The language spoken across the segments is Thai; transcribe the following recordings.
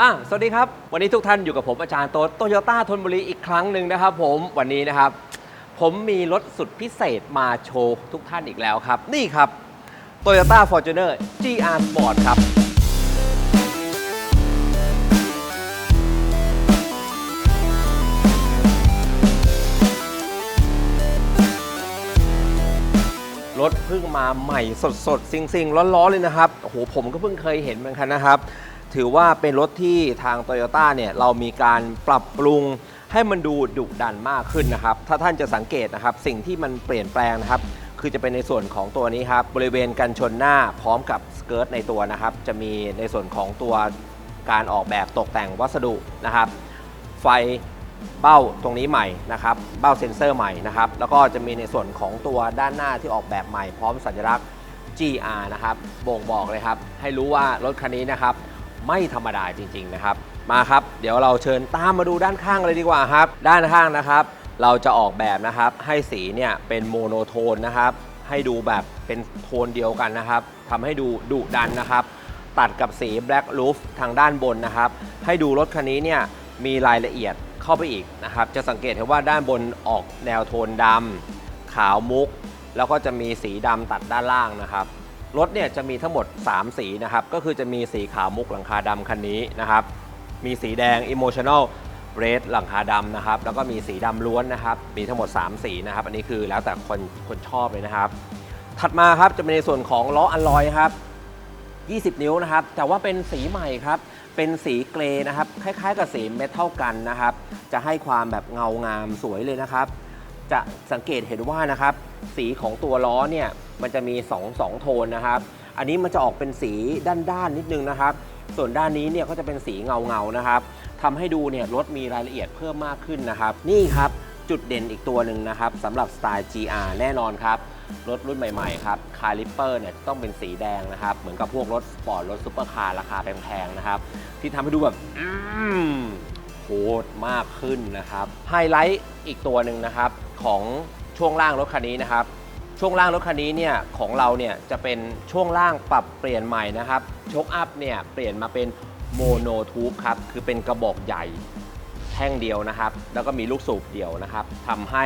อะสวัสดีครับ วันนี้ทุกท่านอยู่กับผมอาจารย์โต๊ดโตโยต้าธนบุรีอีกครั้งหนึ่งนะครับผมวันนี้นะครับ ผมมีรถสุดพิเศษมาโชว์ทุกท่านอีกแล้วครับ นี่ครับ Toyota Fortuner GR Sport ครับ รถเพิ่งมาใหม่สดๆ ซิงๆ ร้อนๆ เลยนะครับโอ้โหผมก็เพิ่งเคยเห็นเหมือนกันนะครับ ถือว่าเป็นรถที่ทาง Toyota เนี่ยเรามีการปรับปรุงให้มันดูดุดันมากขึ้นนะครับ ถ้าท่านจะสังเกตนะครับ สิ่งที่มันเปลี่ยนแปลงนะครับ คือจะเป็นในส่วนของตัวนี้ครับ บริเวณกันชนหน้าพร้อมกับสเกิร์ตในตัวนะครับ จะมีในส่วนของตัวการออกแบบตกแต่งวัสดุนะครับ ไฟเบ้าตรงนี้ใหม่นะครับ เบ้าเซ็นเซอร์ใหม่นะครับ แล้วก็จะมีในส่วนของตัวด้านหน้าที่ออกแบบใหม่พร้อมสัญลักษณ์ GR นะครับ บ่งบอกเลยครับ ให้รู้ว่ารถคันนี้นะครับ ไม่ธรรมดาจริง ๆนะครับ มาครับ เดี๋ยวเราเชิญตามมาดูด้านข้างเลยดีกว่าครับ ด้านข้างนะครับ เราจะออกแบบนะครับ ให้สีเนี่ยเป็นโมโนโทนนะครับ ให้ดูแบบเป็นโทนเดียวกันนะครับทำให้ดูดุดันนะครับ ตัดกับสี Black Roof ทางด้านบนนะครับ ให้ดูรถคันนี้เนี่ยมีรายละเอียดเข้าไปอีกนะครับ จะสังเกตเห็นว่าด้านบนออกแนวโทนดำขาวมุก แล้วก็จะมีสีดำตัดด้านล่างนะครับ รถเนี่ยจะมีทั้งหมด 3 สีนะครับ ก็คือจะมีสีขาวมุกหลังคาดำคันนี้นะครับ มีสีแดง Emotional Red หลังคาดำนะครับ แล้วก็มีสีดำล้วนนะครับ มีทั้งหมด 3 สีนะครับ อันนี้คือแล้วแต่คนคนชอบเลยนะครับ ถัดมาครับจะเป็นในส่วนของล้ออัลลอยครับ 20 นิ้วนะครับ แต่ว่าเป็นสีใหม่ครับ เป็นสีเกรย์นะครับ คล้ายๆ กับสีเมทัลกันนะครับ จะให้ความแบบเงางามสวยเลยนะครับ จะสังเกตเห็นว่านะครับ สีของตัวล้อเนี่ย มันจะมี 2 2 โทนนะครับ อันนี้มันจะออกเป็นสีด้านๆนิดนึงนะครับ ส่วนด้านนี้เนี่ยก็จะเป็นสีเงาเงาๆนะครับทำให้ดูเนี่ยรถมีรายละเอียดเพิ่มมากขึ้นนะครับ นี่ครับจุดเด่นอีกตัวหนึ่งนะครับสำหรับสไตล์ GR แน่นอนครับ รถรุ่นใหม่ๆครับคาลิปเปอร์เนี่ยต้องเป็นสีแดงนะครับ เหมือนกับพวกรถสปอร์ตรถซุปเปอร์คาร์ราคาแพงๆนะครับ ที่ทำให้ดูแบบโหดมากขึ้นนะครับไฮไลท์อีกตัวหนึ่งนะครับของช่วงล่างรถคันนี้นะครับ ช่วงล่างรถคันนี้เนี่ยของเราเนี่ยจะเป็นช่วงล่างปรับเปลี่ยนใหม่นะครับชคอัพเนี่ยเปลี่ยนมาเป็นโมโนทูบครับคือเป็นกระบอกใหญ่แท่งเดียวนะครับ แล้วก็มีลูกสูบเดียวนะครับทำให้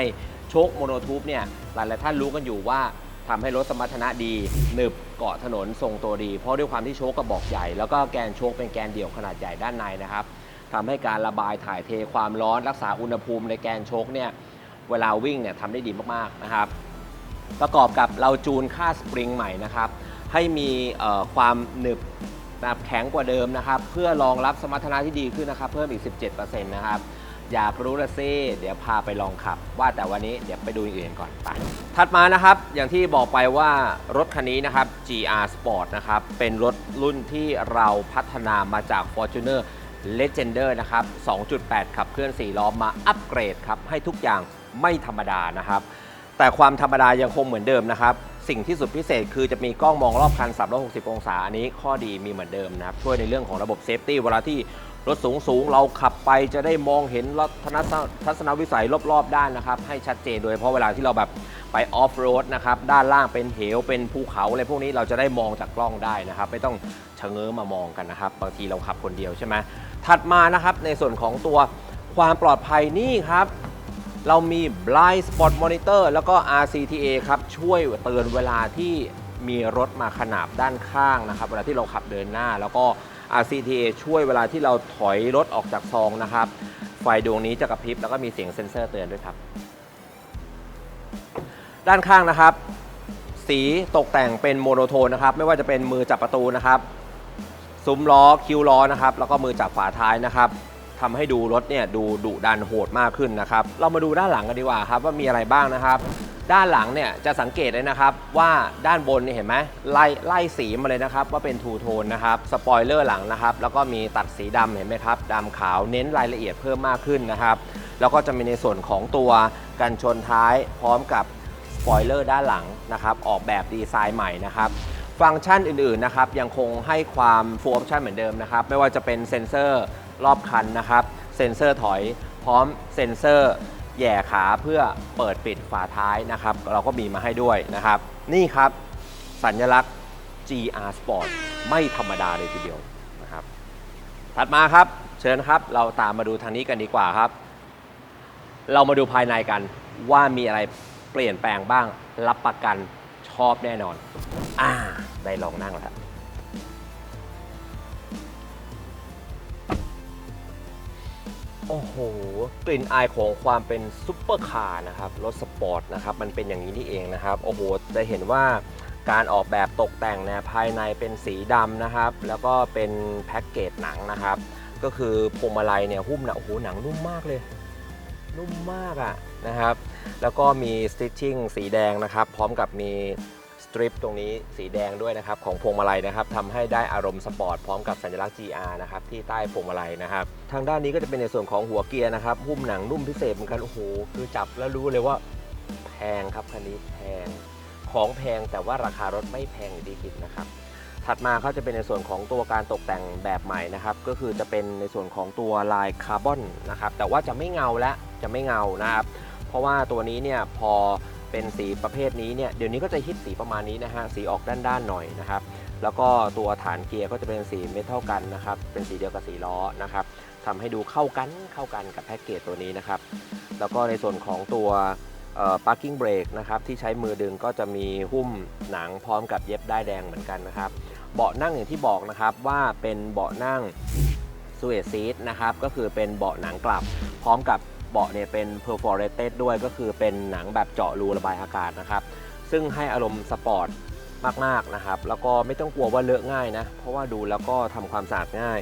โชคโมโนทูบเนี่ยหลายๆท่านรู้กันอยู่ว่าทำให้รถสมรรถนะดีหนึบเกาะถนนทรงตัวดี เพราะด้วยความที่โชคกระบอกใหญ่ แล้วก็แกนโชคเป็นแกนเดี่ยวขนาดใหญ่ด้านในนะครับทำให้การระบายถ่ายเทความร้อนรักษาอุณหภูมิในแกนโชคเนี่ยเวลาวิ่งเนี่ยทำได้ดีมากๆนะครับ ประกอบกับเราจูนค่าสปริงใหม่นะครับ ให้มีความหนึบแบบแข็งกว่าเดิมนะครับ เพื่อรองรับสมรรถนะที่ดีขึ้นนะครับ เพิ่มอีก 17%นะครับ อยากรู้ละซิเดี๋ยวพาไปลองขับ ว่าแต่วันนี้เดี๋ยวไปดูอื่นก่อนไปถัดมานะครับ อย่างที่บอกไปว่ารถคันนี้นะครับ GR Sport นะครับ เป็นรถรุ่นที่เราพัฒนามาจาก Fortuner Legender นะครับ 2.8 ขับเคลื่อน 4 ล้อมาอัปเกรดครับ ให้ทุกอย่างไม่ธรรมดานะครับ แต่ความธรรมดายังคงเหมือนเดิมนะครับ สิ่งที่สุดพิเศษคือจะมีกล้องมองรอบคัน 360 องศา อันนี้ข้อดีมีเหมือนเดิมนะครับ ช่วยในเรื่องของระบบเซฟตี้เวลาที่รถสูงสูงเราขับไปจะได้มองเห็นลัทนทัศนวิสัยรอบๆ ด้านนะครับ ให้ชัดเจนโดยเฉพาะเวลาที่เราแบบไปออฟโรดนะครับ ด้านล่างเป็นเหว เป็นภูเขาอะไรพวกนี้เราจะได้มองจากกล้องได้นะครับ ไม่ต้องชะเง้อมามองกันนะครับ บางทีเราขับคนเดียวใช่ไหมถัดมานะครับในส่วนของตัวความปลอดภัยนี่ครับ เรามี blind spot monitor แล้วก็ RCTA ครับ ช่วยเตือนเวลาที่มีรถมาขนาบด้านข้างนะครับ เวลาที่เราขับเดินหน้า แล้วก็ RCTA ช่วยเวลาที่เราถอยรถออกจากซองนะครับ ไฟดวงนี้จะกระพริบแล้วก็มีเสียงเซ็นเซอร์เตือนด้วยครับ ด้านข้างนะครับ สีตกแต่งเป็นโมโนโทนนะครับ ไม่ว่าจะเป็นมือจับประตูนะครับซุ้มล้อคิ้วล้อนะครับ แล้วก็มือจับฝาท้ายนะครับ ทำให้ดูรถเนี่ยดูดุดันโหดมากขึ้นนะครับ เรามาดูด้านหลังกันดีกว่าครับว่ามีอะไรบ้างนะครับ ด้านหลังเนี่ยจะสังเกตเลยนะครับว่าด้านบนนี่เห็นไหมไล่ไล่สีมาเลยนะครับว่าเป็นทูโทนนะครับสปอยเลอร์หลังนะครับแล้วก็มีตัดสีดำเห็นไหมครับดำขาวเน้นรายละเอียดเพิ่มมากขึ้นนะครับแล้วก็จะมีในส่วนของตัวกันชนท้ายพร้อมกับสปอยเลอร์ด้านหลังนะครับออกแบบดีไซน์ใหม่นะครับฟังก์ชันอื่นๆนะครับยังคงให้ความฟูลออปชันเหมือนเดิมนะครับไม่ว่าจะเป็นเซ็นเซอร์ รอบคันนะครับ เซ็นเซอร์ถอยพร้อมเซ็นเซอร์แหย่ขาเพื่อเปิดปิดฝาท้ายนะครับ เราก็มีมาให้ด้วยนะครับ นี่ครับสัญลักษณ์ GR Sport ไม่ธรรมดาเลยทีเดียวนะครับ ถัดมาครับเชิญครับ เราตามมาดูทางนี้กันดีกว่าครับ เรามาดูภายในกันว่ามีอะไรเปลี่ยนแปลงบ้างรับประกันชอบแน่นอน อ่า ได้ลองนั่งแล้ว โอ้โห กลิ่นอายของความเป็นซุปเปอร์คาร์นะครับ รถสปอร์ตนะครับ มันเป็นอย่างนี้นี่เองนะครับ โอ้โห จะเห็นว่าการออกแบบตกแต่งเนี่ยภายในเป็นสีดำนะครับ แล้วก็เป็นแพ็กเกจหนังนะครับ ก็คือพวงมาลัยเนี่ยหุ้มหนะโอ้โหหนังนุ่มมากเลย นุ่มมากอะนะครับ แล้วก็มีสติ t ชิ่งสีแดงนะครับ พร้อมกับมี สตริปตรงนี้สีแดงด้วยนะครับของพวงมาลัยนะครับทำให้ได้อารมณ์สปอร์ตพร้อมกับสัญลักษณ์ GR นะครับที่ใต้พวงมาลัยนะครับทางด้านนี้ก็จะเป็นในส่วนของหัวเกียร์นะครับหุ้มหนังนุ่มพิเศษเหมือนกันโอ้โหคือจับแล้วรู้เลยว่าแพงครับคันนี้แพงของแพงแต่ว่าราคารถไม่แพงอย่างที่คิดนะครับถัดมาเขาจะเป็นในส่วนของตัวการตกแต่งแบบใหม่นะครับก็คือจะเป็นในส่วนของตัวลายคาร์บอนนะครับแต่ว่าจะไม่เงาและจะไม่เงานะครับเพราะว่าตัวนี้เนี่ยพอ เป็นสีประเภทนี้เนี่ยเดี๋ยวนี้ก็จะฮิตสีประมาณนี้นะฮะสีออกด้านๆหน่อยนะครับ แล้วก็ตัวฐานเกียร์ก็จะเป็นสีเมทัลกันนะครับเป็นสีเดียวกับสีล้อนะครับทำให้ดูเข้ากันเข้ากันกับแพ็กเกจตัวนี้นะครับ แล้วก็ในส่วนของตัว parking brake นะครับที่ใช้มือดึงก็จะมีหุ้มหนังพร้อมกับเย็บได้ายแดงเหมือนกันนะครับ เบาะนั่งอย่างที่บอกนะครับว่าเป็นเบาะนั่ง s u e t seat นะครับก็คือเป็นเบาะหนังกลับพร้อมกับ บาะเนี่ยเป็น perforated ด้วยก็คือเป็นหนังแบบเจาะรูระบายอากาศนะครับ ซึ่งให้อารมณ์สปอร์ตมากๆนะครับ แล้วก็ไม่ต้องกลัวว่าเลอะง่ายนะ เพราะว่าดูแล้วก็ทำความสะอาดง่าย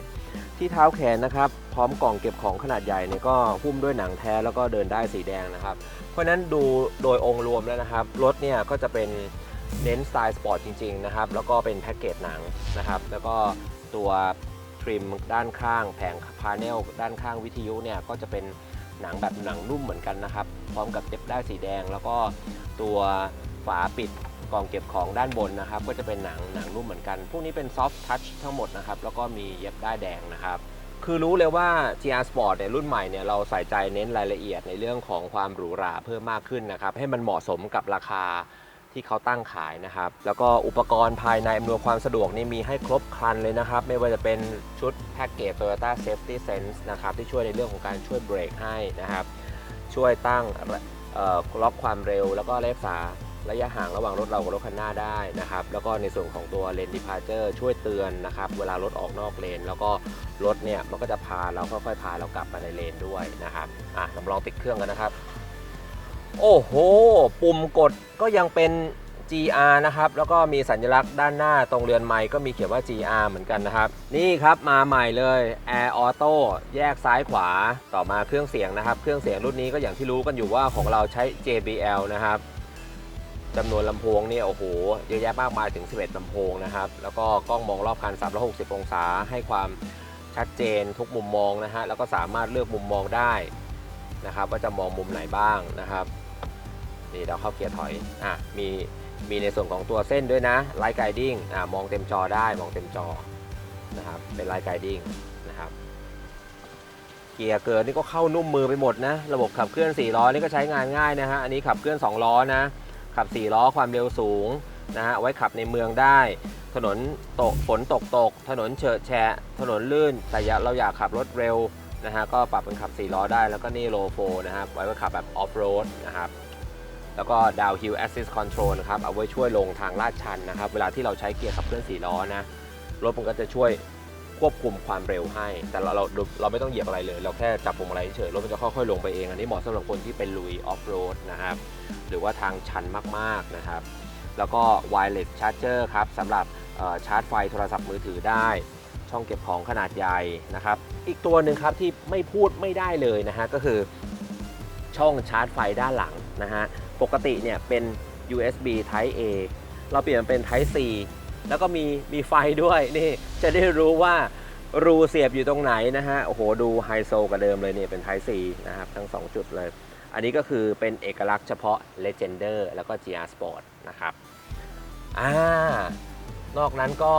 ที่เท้าแขนนะครับ พร้อมกล่องเก็บของขนาดใหญ่เนี่ยก็หุ้มด้วยหนังแท้แล้วก็เดินได้สีแดงนะครับ เพราะฉะนั้นดูโดยองค์รวมแล้วนะครับ รถเนี่ยก็จะเป็นเน้นสไตล์สปอร์ตจริงๆนะครับ แล้วก็เป็นแพ็กเกจหนังนะครับ แล้วก็ตัวทริมด้านข้างแผงพาเนลด้านข้างวิทยุเนี่ยก็จะเป็น หนังแบบหนังนุ่มเหมือนกันนะครับ พร้อมกับเย็บได้สีแดง แล้วก็ตัวฝาปิดกล่องเก็บของด้านบนนะครับ ก็จะเป็นหนังหนังนุ่มเหมือนกัน พวกนี้เป็นซอฟท์ทัชทั้งหมดนะครับ แล้วก็มีเย็บได้ายแดงนะครับ คือรู้เลยว่า GR Sport เนี่ยรุ่นใหม่เนี่ยเราใส่ใจเน้นรายละเอียดในเรื่องของความหรูหราเพิ่มมากขึ้นนะครับ ให้มันเหมาะสมกับราคา ที่เขาตั้งขายนะครับ แล้วก็อุปกรณ์ภายในอำนวยความสะดวกนี่มีให้ครบครันเลยนะครับ ไม่ว่าจะเป็นชุดแพ็กเกจ Toyota Safety Sense นะครับ ที่ช่วยในเรื่องของการช่วยเบรกให้นะครับ ช่วยตั้งล็อกความเร็ว แล้วก็รักษาระยะห่างระหว่างรถเรากับรถคันหน้าได้นะครับ แล้วก็ในส่วนของตัวเลน departure ช่วยเตือนนะครับ เวลารถออกนอกเลน แล้วก็รถเนี่ยมันก็จะพาเราค่อยๆพาเรากลับมาในเลนด้วยนะครับอะลองติดเครื่องกันนะครับ โอ้โห ปุ่มกดก็ยังเป็น GR นะครับ แล้วก็มีสัญลักษณ์ด้านหน้าตรงเรือนไม้ก็มีเขียนว่า GR เหมือนกันนะครับ นี่ครับมาใหม่เลย Air Auto แยกซ้ายขวาต่อมาเครื่องเสียงนะครับ เครื่องเสียงรุ่นนี้ก็อย่างที่รู้กันอยู่ว่าของเราใช้ JBL นะครับจำนวนลำโพงเนี่ยโอ้โหเยอะแยะมากมายถึง 11ลำโพงนะครับ แล้วก็กล้องมองรอบคัน 360 องศาให้ความชัดเจนทุกมุมมองนะฮะแล้วก็สามารถเลือกมุมมองได้นะครับว่าจะมองมุมไหนบ้างนะครับ นี่เราเข้าเกียร์ถอยอะมีมีในส่วนของตัวเส้นด้วยนะไลท์ไกดิ้งอะมองเต็มจอได้มองเต็มจอนะครับเป็นไลท์ไกดิ้งนะครับเกียร์เกินนี่ก็เข้านุ่มมือไปหมดนะระบบขับเคลื่อน4ล้อนี่ก็ใช้งานง่ายนะฮะอันนี้ขับเคลื่อน2ล้อนะขับ4ล้อความเร็วสูงนะฮะไว้ขับในเมืองได้ ถนนตกฝนตกตก ถนนเฉอะแฉะถนนลื่น แต่เราอยากขับรถเร็วนะฮะก็ปรับเป็นขับ4ล้อได้แล้วก็นี่โลโฟนะครับไว้ไว้ขับแบบออฟโรดนะครับ แล้วก็ downhill assist control นะครับ เอาไว้ช่วยลงทางลาดชันนะครับ เวลาที่เราใช้เกียร์ขับเคลื่อน4ล้อนะ รถมันก็จะช่วยควบคุมความเร็วให้ แต่เราเราเราไม่ต้องเหยียบอะไรเลย เราแค่จับพวงมาลัยเฉย รถมันจะค่อยๆ ลงไปเอง อันนี้เหมาะสำหรับคนที่เป็นลุยออฟโรดนะครับ หรือว่าทางชันมากๆนะครับ แล้วก็ wireless charger ครับสำหรับชาร์จไฟโทรศัพท์มือถือได้ ช่องเก็บของขนาดใหญ่นะครับ อีกตัวหนึ่งครับที่ไม่พูดไม่ได้เลยนะฮะก็คือช่องชาร์จไฟด้านหลังนะฮะ ปกติเนี่ยเป็น USB Type A เราเปลี่ยนเป็น Type C แล้วก็มีมีไฟด้วยนี่จะได้รู้ว่ารูเสียบอยู่ตรงไหนนะฮะ โอ้โห ดูไฮโซกว่าเดิมเลยเนี่ยเป็น Type C นะครับ ทั้ง 2 จุดเลย อันนี้ก็คือเป็นเอกลักษณ์เฉพาะ Legender แล้วก็ GR Sport นะครับอ่านอกนั้นก็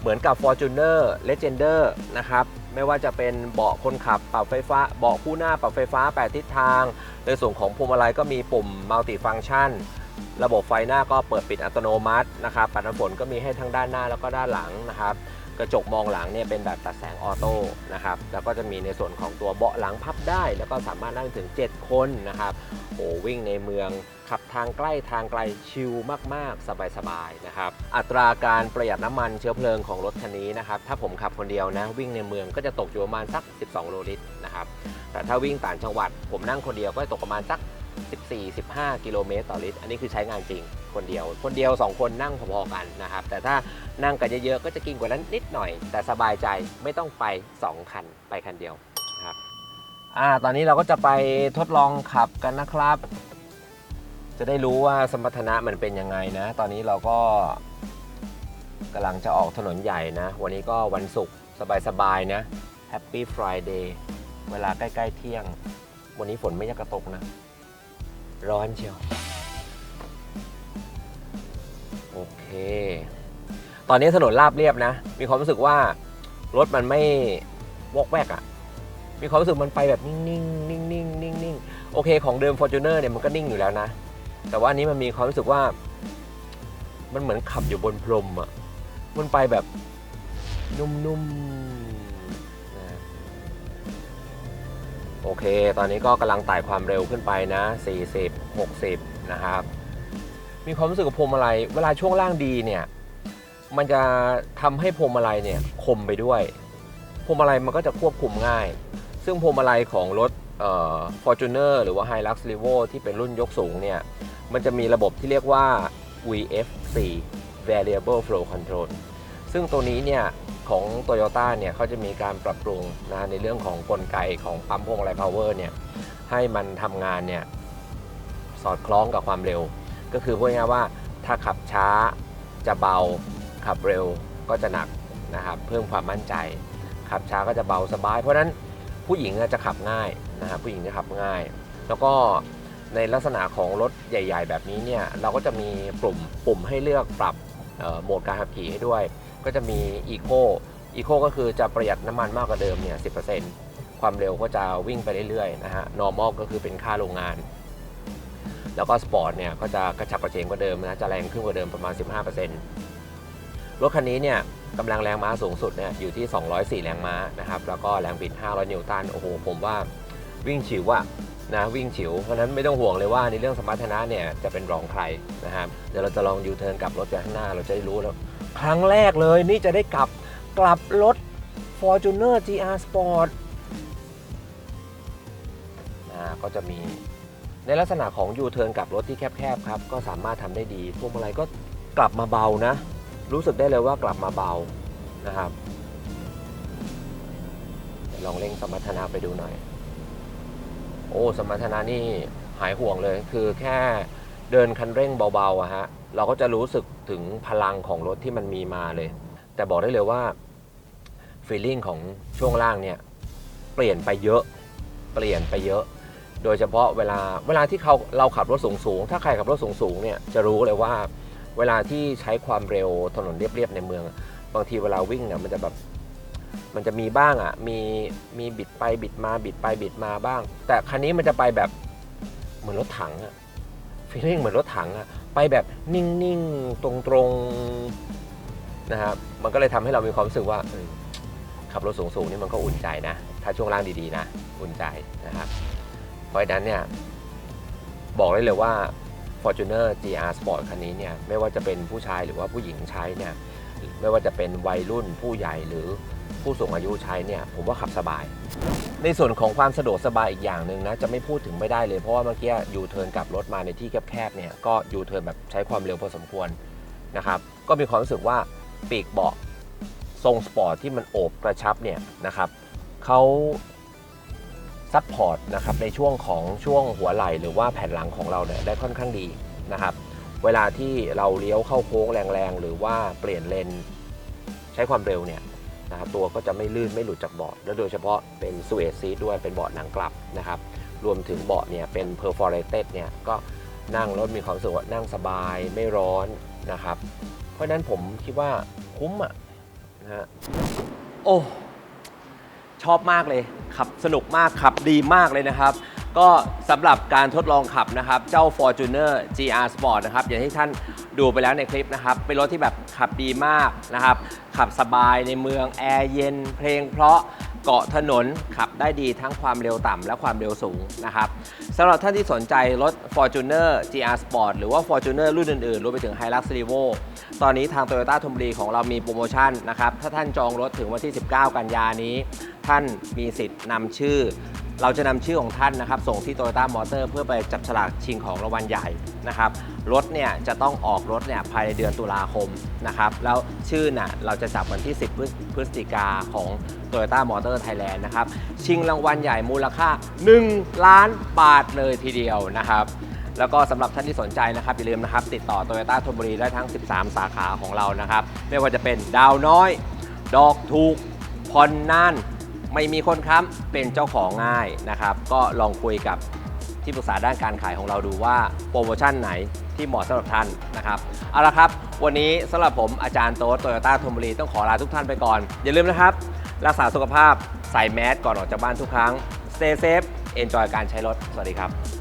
เหมือนกับ Fortuner Legender นะครับ ไม่ว่าจะเป็นเบาะคนขับปรับไฟฟ้า เบาะคู่หน้าปรับไฟฟ้า 8 ทิศทาง ในส่วนของพวงมาลัยก็มีปุ่ม Multi Function ระบบไฟหน้าก็เปิดปิดอัตโนมัตินะครับปัดน้ำฝนก็มีให้ทั้งด้านหน้าแล้วก็ด้านหลังนะครับ กระจกมองหลังเนี่ยเป็นแบบตัดแสงออโต้นะครับ แล้วก็จะมีในส่วนของตัวเบาะหลังพับได้ แล้วก็สามารถนั่งถึง 7 คนนะครับ โอ้วิ่งในเมือง ขับทางใกล้ทางไกลชิลมากๆ สบายๆนะครับอัตราการประหยัดน้ำมันเชื้อเพลิงของรถคันนี้นะครับถ้าผมขับคนเดียวนะวิ่งในเมืองก็จะตกอยู่ประมาณสัก 12โลลิตรนะครับแต่ถ้าวิ่งต่างจังหวัด ผมนั่งคนเดียวก็จะตกประมาณสัก 14-15 กิโลเมตรต่อลิตร อันนี้คือใช้งานจริงคนเดียว คนเดียว 2 คนนั่งพอๆกันนะครับ แต่ถ้านั่งกันเยอะๆ ก็จะกินกว่านั้นนิดหน่อย แต่สบายใจไม่ต้องไป 2 คัน ไปคันเดียวนะครับอ่าตอนนี้เราก็จะไปทดลองขับกันนะครับ จะได้รู้ว่าสมรรถนะมันเป็นยังไงนะ ตอนนี้เราก็กำลังจะออกถนนใหญ่นะ วันนี้ก็วันศุกร์สบายๆนะ Happy Friday เวลาใกล้ๆเที่ยง วันนี้ฝนไม่ยากกระตกนะ ร้อนเชียว โอเค ตอนนี้ถนนราบเรียบนะ มีความรู้สึกว่ารถมันไม่วอกแวกอะ่ะ มีความรู้สึกมันไปแบบนิ่งๆ นิ่งๆ นิ่งๆ โอเคของเดิม Fortuner เนี่ยมันก็นิ่งอยู่แล้วนะ แต่ว่าอันนี้มันมีความรู้สึกว่า มันเหมือนขับอยู่บนพรมอะ่ะมันไปแบบนุ่มๆนะโอเค ตอนนี้ก็กำลังไต่ความเร็วขึ้นไปนะ 40 60 นะครับ มีความรู้สึกกับพวงมาลัยเวลาช่วงล่างดีเนี่ย มันจะทำให้พวงมาลัยเนี่ยคมไปด้วยพวงมาลัยมันก็จะควบคุมง่าย ซึ่งพวงมาลัยของรถเอ่อ Fortuner หรือว่า Hilux Revo ที่เป็นรุ่นยกสูงเนี่ย มันจะมีระบบที่เรียกว่า VFC Variable Flow Control ซึ่งตัวนี้เนี่ยของ Toyota เนี่ยเขาจะมีการปรับปรุงนะในเรื่องของกลไกของปั๊มพวงมาลัย power เนี่ยให้มันทำงานเนี่ยสอดคล้องกับความเร็ว ก็คือพูดง่ายว่าถ้าขับช้าจะเบาขับเร็วก็จะหนักนะครับเพิ่มความมั่นใจ ขับช้าก็จะเบาสบาย เพราะฉะนั้นผู้หญิงจะขับง่ายนะครับผู้หญิงจะขับง่าย แล้วก็ ในลักษณะของรถใหญ่ ๆ แบบนี้เนี่ยเราก็จะมีปุ่มปุ่มให้เลือกปรับโหมดการขับขี่ให้ด้วย ก็จะมี Eco Eco ก็คือจะประหยัดน้ำมันมากกว่าเดิมเนี่ย 10%ความเร็วก็จะวิ่งไปเรื่อยๆนะฮะ Normal ก็คือเป็นค่าโรงงาน แล้วก็สปอร์ตเนี่ยก็จะกระฉับกระเฉงกว่าเดิมนะจะแรงขึ้นกว่าเดิมประมาณ 15%รถคันนี้เนี่ยกำลังแรงม้าสูงสุดเนี่ยอยู่ที่ 204 แรงม้านะครับแล้วก็แรงบิด 500 นิวตันโอ้โหผมว่าวิ่งฉิวอะ นะวิ่งฉิว เพราะนั้นไม่ต้องห่วงเลยว่าในเรื่องสมรรถนะเนี่ยจะเป็นรองใครนะครับเดี๋ยวเราจะลองยูเทิร์นกลับรถไปข้างหน้าเราจะได้รู้แล้ว ครั้งแรกเลยนี่จะได้กลับกลับรถ Fortuner GR Sport นะก็จะมีในลักษณะของยูเทิร์นกลับรถที่แคบๆครับ ก็สามารถทำได้ดีพวงมาลัยก็กลับมาเบานะ รู้สึกได้เลยว่ากลับมาเบานะครับลองเร่งสมรรถนะไปดูหน่อย โอ้สมรรถนะนี่หายห่วงเลย คือแค่เดินคันเร่งเบาๆอะฮะเราก็จะรู้สึกถึงพลังของรถที่มันมีมาเลย แต่บอกได้เลยว่าฟีลลิ่งของช่วงล่างเนี่ยเปลี่ยนไปเยอะเปลี่ยนไปเยอะ โดยเฉพาะเวลาเวลาที่เขาเราขับรถสูงสูงๆถ้าใครขับรถสูงสูงๆเนี่ยจะรู้เลยว่า เวลาที่ใช้ความเร็วถนนเรียบๆในเมือง บางทีเวลาวิ่งเนี่ยมันจะแบบ มันจะมีบ้างอะมีมีบิดไปบิดมาบิดไปบิดมาบ้าง แต่คันนี้มันจะไปแบบเหมือนรถถังอะฟีลลิ่งเหมือนรถถังอะไปแบบนิ่งๆ ตรงๆนะครับมันก็เลยทำให้เรามีความรู้สึกว่าขับรถสูงๆนี่มันก็อุ่นใจนะ ถ้าช่วงล่างดีๆนะ อุ่นใจนะครับ เพราะฉะนั้นเนี่ยบอกได้เลยว่า Fortuner GR Sport คันนี้เนี่ยไม่ว่าจะเป็นผู้ชายหรือว่าผู้หญิงใช้เนี่ยไม่ว่าจะเป็นวัยรุ่นผู้ใหญ่หรือ ผู้สูงอายุใช้เนี่ยผมว่าขับสบาย ในส่วนของความสะดวกสบายอีกอย่างหนึ่งนะจะไม่พูดถึงไม่ได้เลยเพราะว่าเมื่อกี้ยูเทิร์นกลับรถมาในที่แคบๆเนี่ยก็ยูเทิร์นแบบใช้ความเร็วพอสมควรนะครับก็มีความรู้สึกว่าปีกเบาะทรงสปอร์ตที่มันโอบกระชับเนี่ยนะครับเขาซัพพอร์ตนะครับในช่วงของช่วงหัวไหล่หรือว่าแผ่นหลังของเราเนี่ยได้ค่อนข้างดีนะครับเวลาที่เราเลี้ยวเข้าโค้งแรงๆ หรือว่าเปลี่ยนเลนใช้ความเร็วเนี่ย นะครับตัวก็จะไม่ลื่นไม่หลุดจากเบาะและโดยเฉพาะเป็นซูเอซีด้วยเป็นเบาะหนังกลับนะครับรวมถึงเบาะเนี่ยเป็น perforated เนี่ยก็นั่งรถมีความสึกว่านั่งสบายไม่ร้อนนะครับ เพราะฉะนั้นผมคิดว่าคุ้มอะนะฮะโอ้ชอบมากเลยขับสนุกมากขับดีมากเลยนะครับ ก็สำหรับการทดลองขับนะครับ เจ้า Fortuner GR Sport นะครับ อย่างที่ท่านดูไปแล้วในคลิปนะครับ เป็นรถที่แบบขับดีมากนะครับ ขับสบายในเมือง แอร์เย็น เพลงเพราะเกาะถนนขับได้ดีทั้งความเร็วต่ำและความเร็วสูงนะครับสำหรับท่านที่สนใจรถ Fortuner GR Sport หรือว่า Fortuner รุ่นอื่นๆรวมไปถึง Hilux Revo ตอนนี้ทาง Toyota ธนบุรีของเรามีโปรโมชั่นนะครับ ถ้าท่านจองรถถึงวันที่ 19 กันยานี้ ท่านมีสิทธิ์นำชื่อ เราจะนำชื่อของท่านนะครับ ส่งที่ Toyota Motor เพื่อไปจับฉลากชิงของรางวัลใหญ่นะครับรถเนี่ยจะต้องออกรถเนี่ยภายในเดือนตุลาคมนะครับแล้วชื่อน่ะเราจะจับวันที่ 10 พฤศจิกาของ Toyota Motor Thailand นะครับชิงรางวัลใหญ่มูลค่า 1 ล้านบาทเลยทีเดียวนะครับแล้วก็สำหรับท่านที่สนใจนะครับอย่าลืมนะครับติดต่อ Toyota ธนบุรีได้ทั้ง 13 สาขาของเรานะครับ ไม่ว่าจะเป็นดาวน้อย ดอกถูกผ่อนนาน ไม่มีคนค้ำเป็นเจ้าของง่ายนะครับ ก็ลองคุยกับที่ปรึกษาด้านการขายของเราดูว่าโปรโมชั่นไหนที่เหมาะสำหรับท่านนะครับ เอาละครับ วันนี้สำหรับผมอาจารย์โต๊ดโตโยต้าธนบุรีต้องขอลาทุกท่านไปก่อน อย่าลืมนะครับ รักษาสุขภาพใส่แมสก่อนออกจากบ้านทุกครั้ง stay safe enjoy การใช้รถ สวัสดีครับ